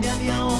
sabe a minha honra.